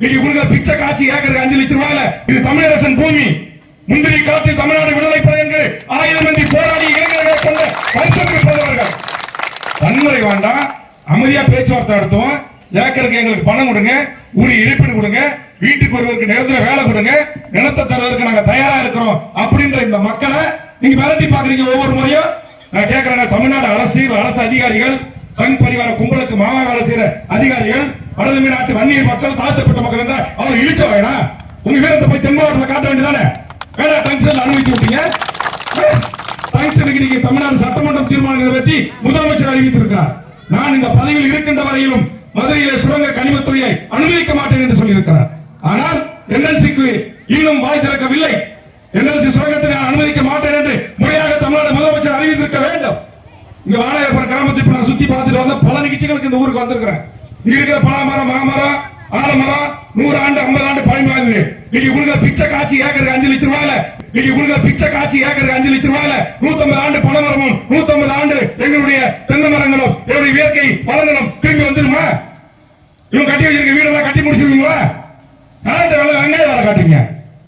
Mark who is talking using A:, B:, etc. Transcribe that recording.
A: நீங்க கொடுக்குற பிச்சை காட்சி ஏக்கருக்கு அஞ்சு லட்சம் ரூபாயில இது தமிழரசன் பூமி. முந்திரி காட்டில் தமிழ்நாடு விடுதலை படையென்று என்று ஆயிரம் மந்தி போராடி இளைஞர்களை கொண்ட வம்சம் பெற்றவர்கள் வன்முறை வேண்டாம். அமைதியா பேச்சுவார்த்தை நடத்துவோம். ஏக்கருக்கு எங்களுக்கு பணம் கொடுங்க. உரிய இழப்பீடு கொடுங்க. வீட்டுக்கு ஒருவருக்கு நேரத்தில் வேலை கொடுங்க. நிலத்தை தருவதற்கு நாங்க தயாரா இருக்கிறோம் அப்படின்ற இந்த மக்களை நீங்க மிரட்டி பாக்குறீங்க ஒவ்வொரு முறையும். நான் கேட்கிறேன் தமிழ்நாடு அரசியல் அரசு அதிகாரிகள் சங் பரிவார கும்பலுக்கு மாமா அதிகாரிகள் வடதுமை நாட்டு வன்னியர் மக்கள் தாழ்த்தப்பட்ட மக்கள் இருந்தா அவங்க இழிச்ச வேணா? உங்க வீரத்தை போய் தென் மாவட்டத்தில் காட்ட வேண்டியதானே? வேற டங்ஷன் அனுமதிச்சு விட்டீங்க. டங்ஷனுக்கு நீங்க தமிழ்நாடு சட்டமன்றம் தீர்மானத்தை பற்றி முதலமைச்சர் அறிவித்திருக்கிறார். நான் இந்த பதவியில் இருக்கின்ற வரையிலும் மதுரையில் சுரங்க கனிமத்துறையை அனுமதிக்க மாட்டேன் என்று சொல்லியிருக்கிறார். ஆனால் என்எல்சிக்கு இன்னும் வாய் திறக்கவில்லை என்எல்சி சுரங்கத்தை நான் அனுமதிக்க மாட்டேன் என்று முறையாக தமிழ்நாடு முதலமைச்சர் அறிவித்திருக்க வேண்டும் இங்க வாழையப்பர் கிராமத்தை இப்ப நான் சுத்தி பார்த்துட்டு வந்த பல நிகழ்ச்சிகளுக்கு இந்த ஊருக்கு வந்திருக்கிறேன். இங்க இருக்கிற பலாமரம் மாமரம் ஆலமரம் நூறு ஆண்டு ஐம்பது ஆண்டு பழமை வாங்குது நீங்க கொடுக்குற பிச்சை காட்சி ஏக்கருக்கு அஞ்சு லட்சம் ரூபாயில. நீங்க கொடுக்குற பிச்சை காட்சி ஏக்கருக்கு அஞ்சு லட்சம் ரூபாயில. நூத்தம்பது ஆண்டு பனமரமும் நூத்தம்பது ஆண்டு எங்களுடைய தென்னை மரங்களும் எங்களுடைய இயற்கை வளங்களும் திரும்பி வந்துருமா? இவங்க கட்டி வச்சிருக்க வீடெல்லாம் கட்டி முடிச்சிருக்கீங்களா யார்கிட்ட வேலை வெங்காய வேலை காட்டுங்க.